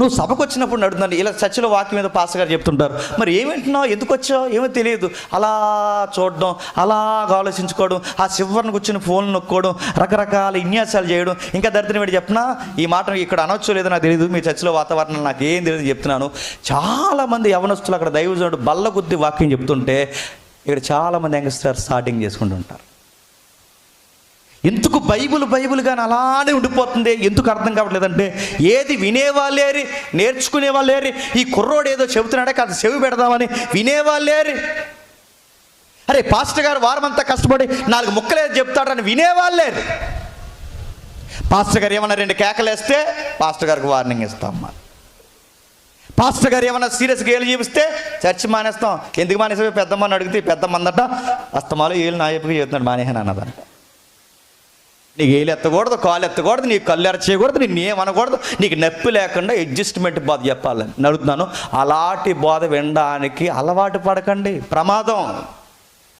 నువ్వు సభకు వచ్చినప్పుడు నడుతున్నాను ఇలా చర్చిలో వాక్యం మీద పాస్ గారు చెప్తుంటారు. మరి ఏమింటున్నావు ఎందుకు వచ్చావు? ఏమో తెలియదు. అలా చూడడం అలాగ ఆలోచించుకోవడం ఆ చివరిని కూర్చొని ఫోన్ నొక్కోవడం రకరకాల విన్యాసాలు చేయడం ఇంకా దరిద్రం ఏంటి చెప్పినా ఈ మాట ఇక్కడ అనొచ్చు లేదో నాకు తెలియదు మీ చర్చిలో వాతావరణం నాకు ఏం తెలియదు చెప్తున్నాను. చాలామంది యవనస్తులు అక్కడ దైవజనుడు బల్ల కొద్ది వాక్యం చెప్తుంటే ఇక్కడ చాలామంది యంగ్స్టర్స్ స్టార్టింగ్ చేసుకుంటుంటారు ఎందుకు బైబుల్ బైబుల్ కానీ అలానే ఉండిపోతుంది? ఎందుకు అర్థం కావట్లేదంటే ఏది వినేవాళ్ళేరి నేర్చుకునేవాళ్ళేరి ఈ కుర్రోడు ఏదో చెబుతున్నాడే కాదు చెవి పెడదామని వినేవాళ్ళేరి అరే పాస్టర్ గారు వారమంతా కష్టపడి నాలుగు ముక్కలేదు చెప్తాడని వినేవాళ్ళేరు పాస్టర్ గారు ఏమన్నా రెండు కేకలేస్తే పాస్టర్ గారికి వార్నింగ్ ఇస్తాం పాస్టర్ గారు ఏమన్నా సీరియస్గా ఏళ్ళు చూపిస్తే చర్చి మానేస్తాం. ఎందుకు మానేసే పెద్దమ్మని అడిగితే పెద్దమ్మందట పెద్దమ్మ అందట ఏళ్ళు నా చెప్పి చెప్తున్నాడు మానేహాను అన్నదంట నీకు ఏలు ఎత్తకూడదు కాలు ఎత్తకూడదు నీకు కళ్ళు ఎరచేయకూడదు నేను ఏమనకూడదు నీకు నొప్పి లేకుండా అడ్జస్ట్మెంట్ బాధ చెప్పాలని నడుతున్నాను అలాంటి బోధ వినడానికి అలవాటు పడకండి. ప్రమాదం.